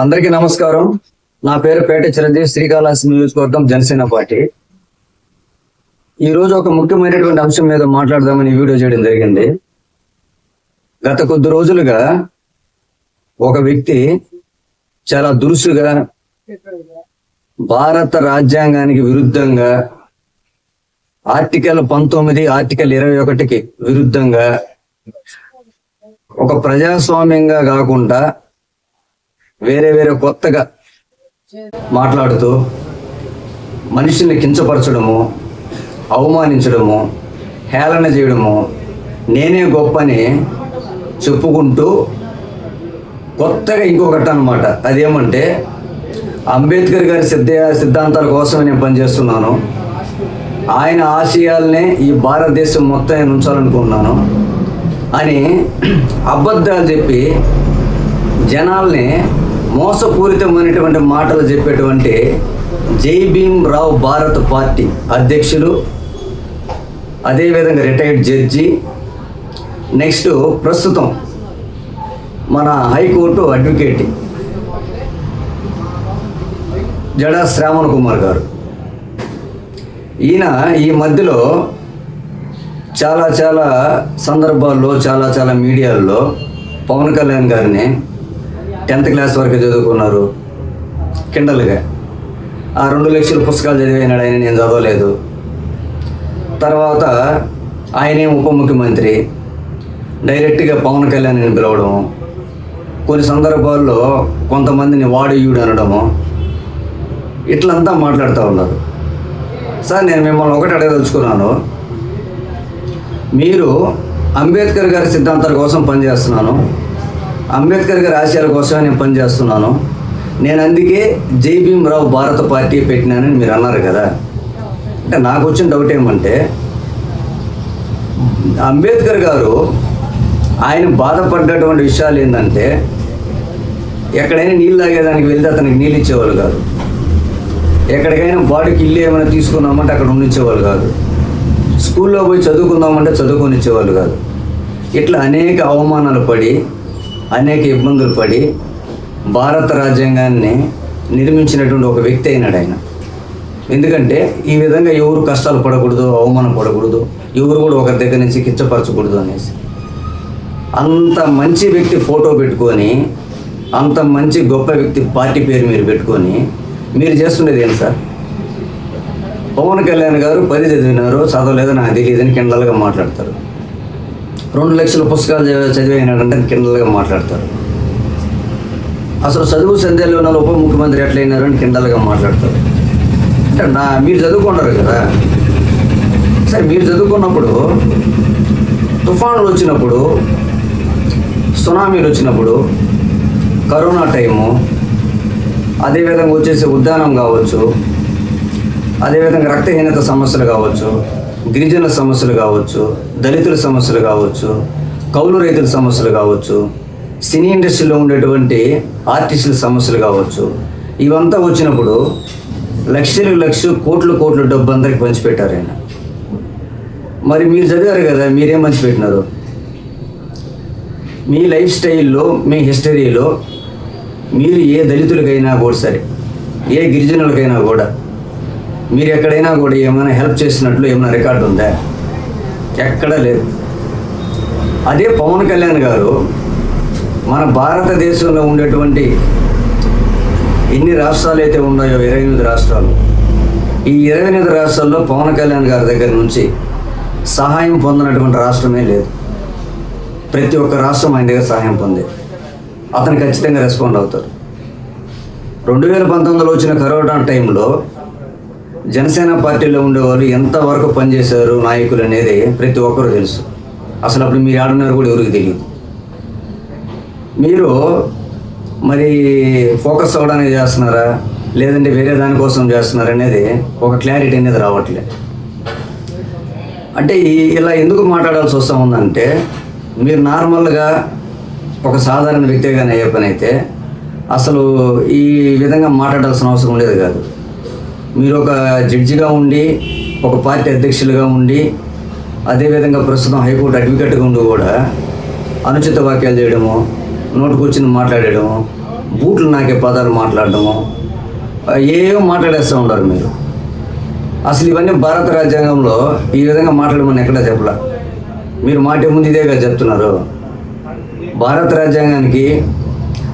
అందరికీ నమస్కారం. నా పేరు పేట చిరంజీవి శ్రీకాళహస్తి నియోజకవర్గం జనసేన పార్టీ. ఈ రోజు ఒక ముఖ్యమైనటువంటి అంశం మీద మాట్లాడదామని వీడియో చేయడం జరిగింది. గత కొద్ది రోజులుగా ఒక వ్యక్తి చాలా దురుసుగా భారత రాజ్యాంగానికి విరుద్ధంగా ఆర్టికల్ పంతొమ్మిది ఆర్టికల్ ఇరవై ఒకటికి విరుద్ధంగా ఒక ప్రజాస్వామ్యంగా కాకుండా వేరే వేరే కొత్తగా మాట్లాడుతూ మనిషిని కించపరచడము అవమానించడము హేళన చేయడము నేనే గొప్పని చెప్పుకుంటూ కొత్తగా ఇంకొకటి అనమాట అదేమంటే అంబేద్కర్ గారి సిద్ధ సిద్ధాంతాల కోసమే నేను పనిచేస్తున్నాను. ఆయన ఆశయాలనే ఈ భారతదేశం మొత్తం ఉంచాలనుకున్నాను అని అబద్ధాలు చెప్పి జనాల్ని మోసపూరితమైనటువంటి మాటలు చెప్పేటువంటి జై భీమ్ రావు భారత్ పార్టీ అధ్యక్షులు అదేవిధంగా రిటైర్డ్ జడ్జి. నెక్స్ట్ ప్రస్తుతం మన high court advocate Jada Shravan Kumar గారు. ఈయన ఈ మధ్యలో చాలా చాలా సందర్భాల్లో చాలా చాలా మీడియాల్లో పవన్ కళ్యాణ్ గారిని టెన్త్ క్లాస్ వరకు చదువుకున్నారు. కిండల్గా. ఆ రెండు లక్షల పుస్తకాలు చదివినాడు ఆయన నేను చదవలేదు. తర్వాత ఆయనే ఉప ముఖ్యమంత్రి. డైరెక్ట్గా పవన్ కళ్యాణ్ని పిలవడం కొన్ని సందర్భాల్లో కొంతమందిని వాడు అనడము. ఇట్లంతా మాట్లాడుతూ ఉన్నారు. సార్ నేను మిమ్మల్ని ఒకటి అడగదలుచుకున్నాను. మీరు అంబేద్కర్ గారి సిద్ధాంతాల కోసం పనిచేస్తున్నాను. అంబేద్కర్ గారి ఆశయాల కోసమే నేను పనిచేస్తున్నాను నేను అందుకే జై రావు భారత పార్టీ పెట్టినానని మీరు అన్నారు కదా. అంటే నాకు వచ్చిన డౌట్ ఏమంటే అంబేద్కర్ గారు ఆయన బాధపడ్డటువంటి విషయాలు ఏంటంటే ఎక్కడైనా నీళ్ళు తాగేదానికి వెళ్తే అతనికి నీళ్ళు ఇచ్చేవాళ్ళు కాదు. ఎక్కడికైనా బాడీకి ఇల్లు ఏమైనా తీసుకున్నామంటే అక్కడ ఉండించేవాళ్ళు కాదు. స్కూల్లో పోయి చదువుకుందామంటే చదువుకొని ఇచ్చేవాళ్ళు కాదు. ఇట్లా అనేక అవమానాలు పడి అనేక ఇబ్బందులు పడి భారత రాజ్యాంగాన్ని నిర్మించినటువంటి ఒక వ్యక్తి అయినాడు ఆయన. ఎందుకంటే ఈ విధంగా ఎవరు కష్టాలు పడకూడదు అవమానం పడకూడదు ఎవరు కూడా ఒకరి దగ్గర నుంచి కించపరచకూడదు అనేసి. అంత మంచి వ్యక్తి ఫోటో పెట్టుకొని అంత మంచి గొప్ప వ్యక్తి పార్టీ పేరు మీరు పెట్టుకొని మీరు చేస్తుండేది ఏంటి సార్? పవన్ కళ్యాణ్ గారు పది చదివినారు చదవలేదో నాకు తెలియదని కిండల్గా మాట్లాడతారు. రెండు లక్షల పుస్తకాలు చదివేనాడంటే కిండల్గా మాట్లాడతారు. అసలు చదువు సంధ్యలో ఉన్న ఉప ముఖ్యమంత్రి ఎట్లయినారని అని కిండల్గా మాట్లాడతారు. అంటే నా మీరు చదువుకున్నారు కదా. సరే మీరు చదువుకున్నప్పుడు తుఫానులు వచ్చినప్పుడు సునామీలు వచ్చినప్పుడు కరోనా టైము అదేవిధంగా వచ్చేసి ఉద్యానం కావచ్చు అదేవిధంగా రక్తహీనత సమస్యలు కావచ్చు గిరిజన సమస్యలు కావచ్చు దళితుల సమస్యలు కావచ్చు కౌలు రైతుల సమస్యలు కావచ్చు సినీ ఇండస్ట్రీలో ఉండేటువంటి ఆర్టిస్టుల సమస్యలు కావచ్చు ఇవంతా వచ్చినప్పుడు లక్షలు లక్ష కోట్లు కోట్ల డబ్బు అందరికి పంచిపెట్టారు ఆయన. మరి మీరు చదివారు కదా మీరేం పంచిపెట్టినారు? మీ లైఫ్ స్టైల్లో మీ హిస్టరీలో మీరు ఏ దళితులకైనా కూడా సరే ఏ గిరిజనులకైనా కూడా మీరు ఎక్కడైనా కూడా ఏమైనా హెల్ప్ చేసినట్లు ఏమైనా రికార్డు ఉందా? ఎక్కడా లేదు. అదే పవన్ కళ్యాణ్ గారు మన భారతదేశంలో ఉండేటువంటి ఎన్ని రాష్ట్రాలు అయితే ఉన్నాయో ఇరవై ఎనిమిది రాష్ట్రాలు ఈ ఇరవై ఎనిమిది రాష్ట్రాల్లో పవన్ కళ్యాణ్ గారి దగ్గర నుంచి సహాయం పొందినటువంటి రాష్ట్రమే లేదు. ప్రతి ఒక్క రాష్ట్రం ఆయన దగ్గర సహాయం పొందే. అతను ఖచ్చితంగా రెస్పాండ్ అవుతారు రెండు వేల పంతొమ్మిదిలో వచ్చిన కరోనా టైంలో జనసేన పార్టీలో ఉండేవాళ్ళు ఎంతవరకు పనిచేశారు నాయకులు అనేది ప్రతి ఒక్కరూ తెలుసు. అసలు అప్పుడు మీరు ఆడున్నారు కూడా ఎవరికి తెలియదు. మీరు మరి ఫోకస్ అవ్వడానికి చేస్తున్నారా? లేదంటే వేరే దానికోసం చేస్తున్నారా అనేది ఒక క్లారిటీ అనేది రావట్లే. అంటే ఈ ఇలా ఎందుకు మాట్లాడాల్సి వస్తూ ఉందంటే మీరు నార్మల్గా ఒక సాధారణ వ్యక్తిగానే అయ్యే పని అయితే అసలు ఈ విధంగా మాట్లాడాల్సిన అవసరం ఉండేది కాదు. మీరు ఒక జడ్జిగా ఉండి ఒక పార్టీ అధ్యక్షులుగా ఉండి అదేవిధంగా ప్రస్తుతం హైకోర్టు అడ్వకేట్గా ఉండి కూడా అనుచిత వాక్యాలు చేయడము నోటుకు కూర్చుని మాట్లాడడము బూట్లు నాకే పదాలు మాట్లాడడము ఏవో మాట్లాడేస్తూ ఉంటారు మీరు. అసలు ఇవన్నీ భారత రాజ్యాంగంలో ఈ విధంగా మాట్లాడమని ఎక్కడా చెప్పలా? మీరు మాటే ముందు ఇదేగా చెప్తున్నారు. భారత రాజ్యాంగానికి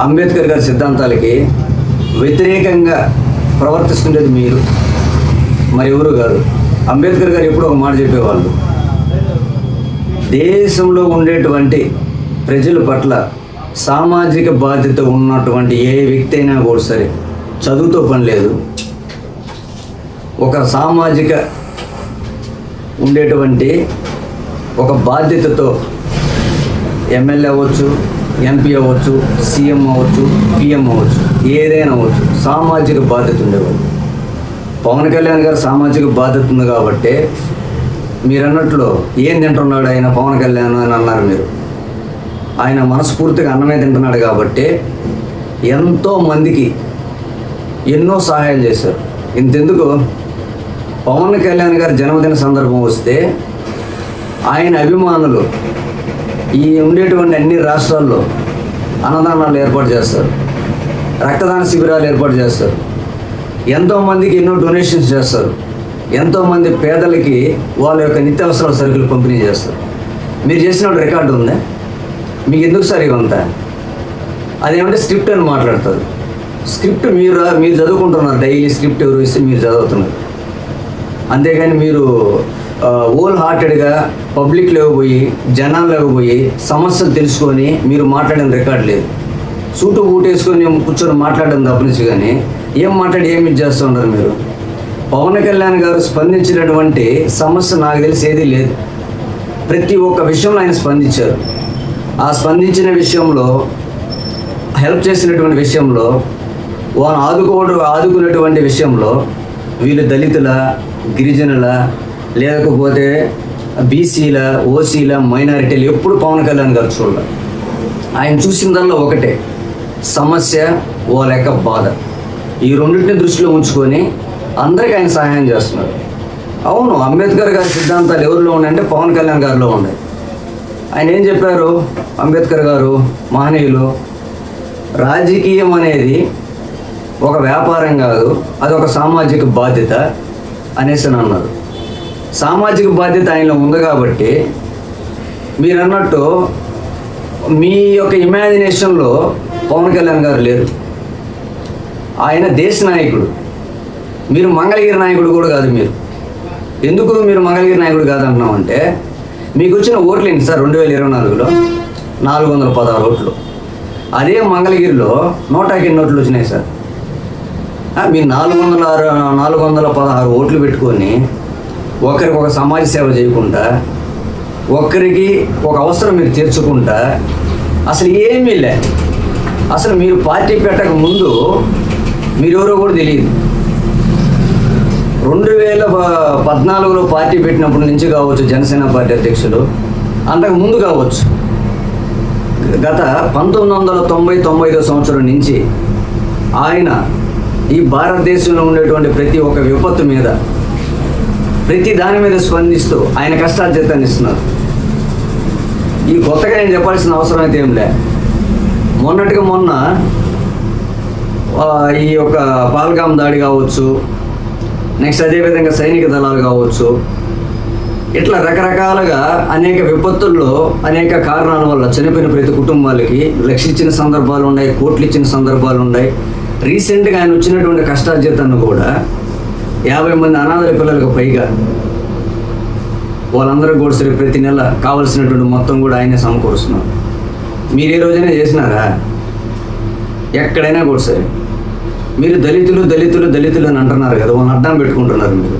అంబేద్కర్ గారి సిద్ధాంతాలకి వ్యతిరేకంగా ప్రవర్తిస్తుండేది మీరు? మరి ఎవరు కాదు అంబేద్కర్ గారు ఎప్పుడు ఒక మాట చెప్పేవాళ్ళు. దేశంలో ఉండేటువంటి ప్రజల పట్ల సామాజిక బాధ్యత ఉన్నటువంటి ఏ వ్యక్తి అయినా కూడా సరే చదువుతో పని లేదు. ఒక సామాజిక ఉండేటువంటి ఒక బాధ్యతతో ఎమ్మెల్యే అవ్వచ్చు ఎంపీ అవ్వచ్చు సీఎం అవ్వచ్చు పిఎం అవ్వచ్చు ఏదైనా అవ్వచ్చు. సామాజిక బాధ్యత ఉండేవాళ్ళు పవన్ కళ్యాణ్ గారు సామాజిక బాధ్యత ఉంది కాబట్టి మీరు అన్నట్లు ఏం తింటున్నాడు ఆయన పవన్ కళ్యాణ్ అని అన్నారు మీరు. ఆయన మనస్ఫూర్తిగా అన్నమే తింటున్నాడు కాబట్టి ఎంతో మందికి ఎన్నో సహాయాలు చేశారు. ఇంతెందుకు పవన్ కళ్యాణ్ గారి జన్మదిన సందర్భం వస్తే ఆయన అభిమానులు ఈ ఉండేటువంటి అన్ని రాష్ట్రాల్లో అన్నదానాలు ఏర్పాటు చేస్తారు. రక్తదాన శిబిరాలు ఏర్పాటు చేస్తారు. ఎంతోమందికి ఎన్నో డొనేషన్స్ చేస్తారు. ఎంతోమంది పేదలకి వాళ్ళ యొక్క నిత్యావసరాల సరుకులు పంపిణీ చేస్తారు. మీరు చేసిన రికార్డు ఉందా? మీకు ఎందుకు సార్ ఇవంతా అదేమంటే స్క్రిప్ట్ అని మాట్లాడతారు. స్క్రిప్ట్ మీరు మీరు చదువుకుంటున్నారు. డైలీ స్క్రిప్ట్ ఎవరు ఇస్తే మీరు చదువుతున్నారు. అంతేగాని మీరు ఓల్ హార్టెడ్గా పబ్లిక్లోకి పోయి జనాల్లోకి పోయి సమస్యలు తెలుసుకొని మీరు మాట్లాడిన రికార్డు లేదు. సూటు బూటేసుకొని కూర్చొని మాట్లాడడం తప్పనించి కానీ ఏం మాట్లాడి ఏమి చేస్తూ ఉంటారు మీరు? పవన్ కళ్యాణ్ గారు స్పందించినటువంటి సమస్య నాకు తెలిసి ఏదీ లేదు. ప్రతి ఒక్క విషయంలో ఆయన స్పందించారు. ఆ స్పందించిన విషయంలో హెల్ప్ చేసినటువంటి విషయంలో వాళ్ళని ఆదుకోవడం ఆదుకునేటువంటి విషయంలో వీళ్ళు దళితుల గిరిజనుల లేకపోతే బీసీల ఓసీల మైనారిటీలు ఎప్పుడు పవన్ కళ్యాణ్ గారు చూడాలి. ఆయన చూసిన దానిలో ఒకటే. సమస్య ఓ లెక్క బాధ. ఈ రెండింటిని దృష్టిలో ఉంచుకొని అందరికీ ఆయన సహాయం చేస్తున్నారు. అవును అంబేద్కర్ గారి సిద్ధాంతాలు ఎవరిలో ఉన్నాయంటే పవన్ కళ్యాణ్ గారిలో ఉన్నాయి. ఆయన ఏం చెప్పారు? అంబేద్కర్ గారు మహనీయులు రాజకీయం అనేది ఒక వ్యాపారం కాదు అది ఒక సామాజిక బాధ్యత అనేసి అన్నారు. సామాజిక బాధ్యత ఆయనలో ఉంది కాబట్టి మీరు అన్నట్టు మీ యొక్క ఇమాజినేషన్లో పవన్ కళ్యాణ్ గారు లేరు. ఆయన దేశ నాయకుడు. మీరు మంగళగిరి నాయకుడు కూడా కాదు మీరు. ఎందుకు మీరు మంగళగిరి నాయకుడు కాదంటున్నామంటే మీకు వచ్చిన ఓట్లు ఏంటి సార్ రెండు వేల ఇరవై నాలుగులో? నాలుగు వందల పదహారు ఓట్లు. అదే మంగళగిరిలో నూటకి ఎన్ని ఓట్లు వచ్చినాయి సార్. మీరు నాలుగు వందల ఆరు నాలుగు వందల పదహారు ఓట్లు పెట్టుకొని ఒకరికి ఒక సమాజ సేవ చేయకుండా ఒక్కరికి ఒక అవసరం మీరు తీర్చుకుంటా అసలు ఏమీ లేదు. అసలు మీరు పార్టీ పెట్టక ముందు మీరెవరో కూడా తెలియదు. రెండు వేల పద్నాలుగులో పార్టీ పెట్టినప్పటి నుంచి కావచ్చు జనసేన పార్టీ అధ్యక్షులు అంతకు ముందు కావచ్చు. గత పంతొమ్మిది వందల తొంభై తొంభై సంవత్సరం నుంచి ఆయన ఈ భారతదేశంలో ఉండేటువంటి ప్రతి ఒక్క విపత్తు మీద ప్రతి దాని మీద స్పందిస్తూ ఆయన కష్టార్జితాన్ని ఇస్తున్నారు. ఈ కొత్తగా నేను చెప్పాల్సిన అవసరం అయితే ఏం లేదు మొన్నటిగా మొన్న ఈ యొక్క పాల్గామ్ దాడి కావచ్చు నెక్స్ట్ అదేవిధంగా సైనిక దళాలు కావచ్చు ఇట్లా రకరకాలుగా అనేక విపత్తుల్లో అనేక కారణాల వల్ల చనిపోయిన ప్రతి కుటుంబాలకి లక్షించిన సందర్భాలు ఉన్నాయి కోట్లు ఇచ్చిన సందర్భాలు ఉన్నాయి. రీసెంట్గా ఆయన వచ్చినటువంటి కష్టార్జితాన్ని కూడా యాభై మంది అనాథల పిల్లలకు పైగా వాళ్ళందరూ కూడా సరే ప్రతి నెల కావలసినటువంటి మొత్తం కూడా ఆయనే సమకూరుస్తున్నారు. మీరు ఏ రోజైనా చేసినారా? ఎక్కడైనా కూడా సరే. మీరు దళితులు దళితులు దళితులు అని అంటున్నారు కదా వాళ్ళని అడ్డం పెట్టుకుంటున్నారు మీరు.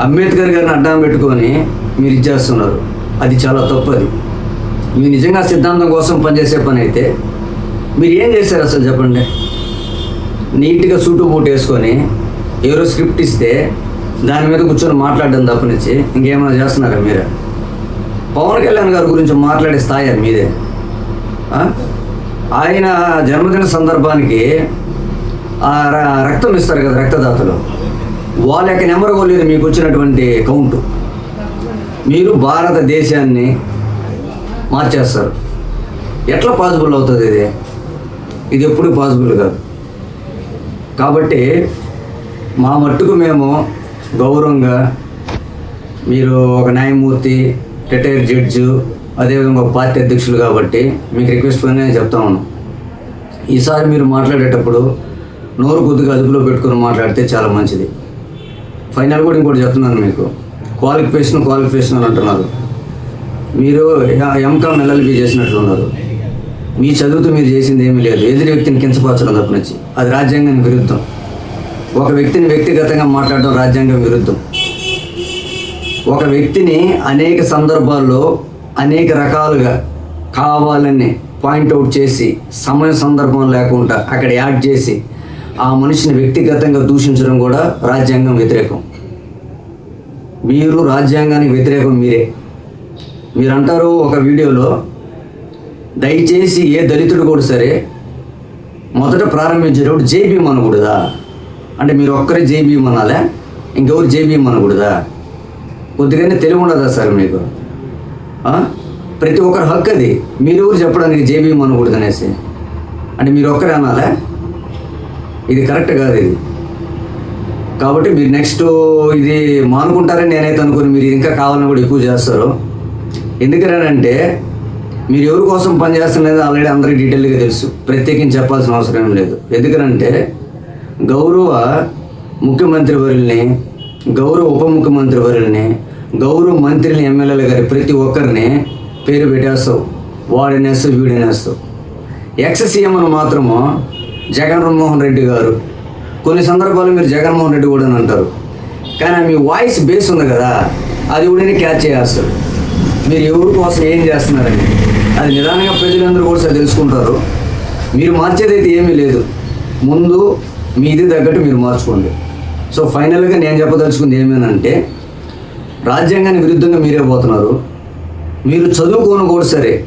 అంబేద్కర్ గారిని అడ్డం పెట్టుకొని మీరు ఇచ్చేస్తున్నారు అది చాలా తప్పు అది. మీరు నిజంగా సిద్ధాంతం కోసం పనిచేసే పని అయితే మీరు ఏం చేశారు అసలు చెప్పండి? నీట్గా సూటు బూట్ వేసుకొని ఎవరో స్క్రిప్ట్ ఇస్తే దాని మీద కూర్చొని మాట్లాడడం తప్పనిచ్చి ఇంకేమైనా చేస్తున్నారా మీరే? పవన్ కళ్యాణ్ గారి గురించి మాట్లాడే స్థాయి అది మీదే. ఆయన జన్మదిన సందర్భానికి ఆ రక్తం ఇస్తారు కదా రక్తదాతలు. వాళ్ళ యొక్క నెంబర్ కూడా లేదు మీకు వచ్చినటువంటి కౌంటు. మీరు భారతదేశాన్ని మార్చేస్తారు. ఎట్లా పాసిబుల్ అవుతుంది ఇది? ఇది ఎప్పుడు పాసిబుల్ కాదు. కాబట్టి మా మట్టుకు మేము గౌరవంగా మీరు ఒక న్యాయమూర్తి రిటైర్డ్ జడ్జు అదేవిధంగా ఒక పార్టీ అధ్యక్షులు కాబట్టి మీకు రిక్వెస్ట్ నేను చెప్తా ఉన్నాను. ఈసారి మీరు మాట్లాడేటప్పుడు నోరు కొద్దిగా అదుపులో పెట్టుకొని మాట్లాడితే చాలా మంచిది. ఫైనల్ కూడా ఇంకోటి చెప్తున్నాను మీకు. క్వాలిఫికేషన్ క్వాలిఫికేషన్ అని అంటున్నారు. మీరు ఎంకామ్ ఎల్ఎల్బి చేసినట్లున్నారు. మీ చదువుతో మీరు చేసింది ఏమీ లేదు. ఎదురు వ్యక్తిని కించపరచడం తప్పనిచ్చి అది రాజ్యాంగానికి విరుద్ధం. ఒక వ్యక్తిని వ్యక్తిగతంగా మాట్లాడడం రాజ్యాంగం విరుద్ధం. ఒక వ్యక్తిని అనేక సందర్భాల్లో అనేక రకాలుగా కావాలని పాయింట్అవుట్ చేసి సమయ సందర్భం లేకుండా అక్కడ యాడ్ చేసి ఆ మనిషిని వ్యక్తిగతంగా దూషించడం కూడా రాజ్యాంగం వ్యతిరేకం. మీరు రాజ్యాంగానికి వ్యతిరేకం మీరే. మీరంటారు ఒక వీడియోలో దయచేసి ఏ దళితుడు కూడా సరే మొదట ప్రారంభించేటప్పుడు జై భీమ్ అనకూడదా? అంటే మీరు ఒక్కరే జై భీమ్ అనాలే? ఇంకెవరు జై భీమ్ అనకూడదా? కొద్దిగానే తెలివి ఉండదా సార్ మీకు? ప్రతి ఒక్కరి హక్కు అది. మీరు ఊరు చెప్పడానికి జేబీ అనకూడదు అనేసి. అంటే మీరు ఒక్కరే అనాలా? ఇది కరెక్ట్ కాదు ఇది. కాబట్టి మీరు నెక్స్ట్ ఇది మానుకుంటారని నేనైతే అనుకుని. మీరు ఇంకా కావాలని కూడా ఎక్కువ చేస్తారు. ఎందుకనంటే మీరు ఎవరి కోసం పనిచేస్తున్నది ఆల్రెడీ అందరికీ డీటెయిల్గా తెలుసు. ప్రత్యేకించి చెప్పాల్సిన అవసరం లేదు. ఎందుకనంటే గౌరవ ముఖ్యమంత్రి వరుల్ని గౌరవ ఉప ముఖ్యమంత్రి వరుల్ని గౌరవ మంత్రిని ఎమ్మెల్యేలు గారి ప్రతి ఒక్కరిని పేరు పెట్టేస్తావు. వాడినేస్తావు వీడినేస్తావు ఎక్స్ సీఎంను అని మాత్రము జగన్మోహన్ రెడ్డి గారు. కొన్ని సందర్భాల్లో మీరు జగన్మోహన్ రెడ్డి కూడా అని అంటారు. కానీ మీ వాయిస్ బేస్ ఉంది కదా అది కూడా క్యాచ్ చేస్తారు మీరు ఎవరి కోసం ఏం చేస్తున్నారని. అది నిదానంగా ప్రజలందరూ కూడా సార్ తెలుసుకుంటారు. మీరు మార్చేది అయితే ఏమీ లేదు. ముందు మీది తగ్గట్టు మీరు మార్చుకోండి. సో ఫైనల్గా నేను చెప్పదలుచుకుంది ఏమేనంటే రాజ్యాంగానికి విరుద్ధంగా మీరే పోతున్నారు. మీరు చదువుకోను కూడా సరే.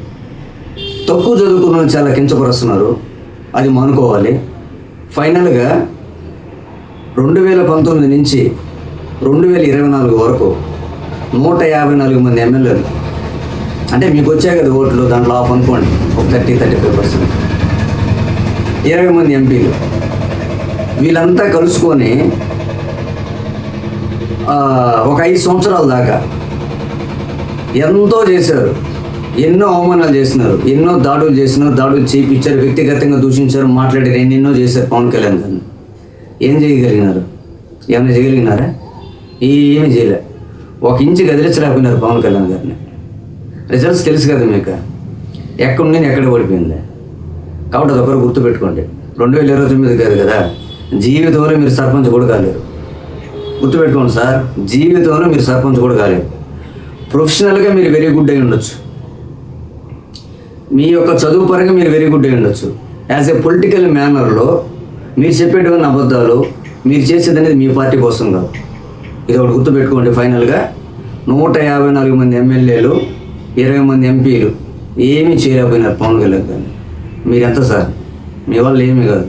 తక్కువ చదువుకున్న చాలా కించపరుస్తున్నారు. అది మానుకోవాలి. ఫైనల్గా రెండు వేల పంతొమ్మిది నుంచి రెండు వేల ఇరవై నాలుగు వరకు నూట యాభై నాలుగు మంది ఎమ్మెల్యేలు. అంటే మీకు వచ్చాయి కదా ఓట్లు దాంట్లో ఆఫ్ అనుకోండి. ఒక థర్టీ థర్టీ ఫైవ్ పర్సెంట్. ఇరవై మంది ఎంపీలు. వీళ్ళంతా కలుసుకొని ఒక ఐదు సంవత్సరాల దాకా. ఎంతో చేశారు. ఎన్నో అవమానాలు చేసినారు. ఎన్నో దాడులు చేసినారు. దాడులు చేయించారు వ్యక్తిగతంగా దూషించారు. మాట్లాడారు. ఎన్నెన్నో చేశారు పవన్ కళ్యాణ్ గారిని. ఏం చేయగలిగినారు? ఏమైనా చేయగలిగినారా? ఏమీ చేయలే. ఒక ఇంచు గదిలించలేకపోయినారు పవన్ కళ్యాణ్ గారిని. రిజల్ట్స్ తెలుసు కదా మీకు. ఎక్కడి నుండి ఎక్కడ పడిపోయింది కాబట్టి అదొకరు గుర్తుపెట్టుకోండి. రెండు వేల ఇరవై తొమ్మిది కాదు కదా. జీవితంలో మీరు సర్పంచ్ కూడా కాలేరు. గుర్తుపెట్టుకోండి సార్ జీవితంలో మీరు సర్పంచ్ కూడా కాలేదు. ప్రొఫెషనల్గా మీరు వెరీ గుడ్ అయి ఉండొచ్చు. మీ యొక్క చదువు పరంగా మీరు వెరీ గుడ్ అయి ఉండొచ్చు. యాజ్ ఏ పొలిటికల్ మేనర్లో మీరు చెప్పేటువంటి అబద్ధాలు మీరు చేసేది అనేది మీ పార్టీ కోసం కాదు. ఇది ఒకటి గుర్తుపెట్టుకోండి ఫైనల్గా. నూట యాభై నాలుగు మంది ఎమ్మెల్యేలు ఇరవై మంది ఎంపీలు ఏమీ చేయలేకపోయినారు పవన్ కళ్యాణ్ గారిని. మీరెంత సార్? మీ వల్ల ఏమీ కాదు.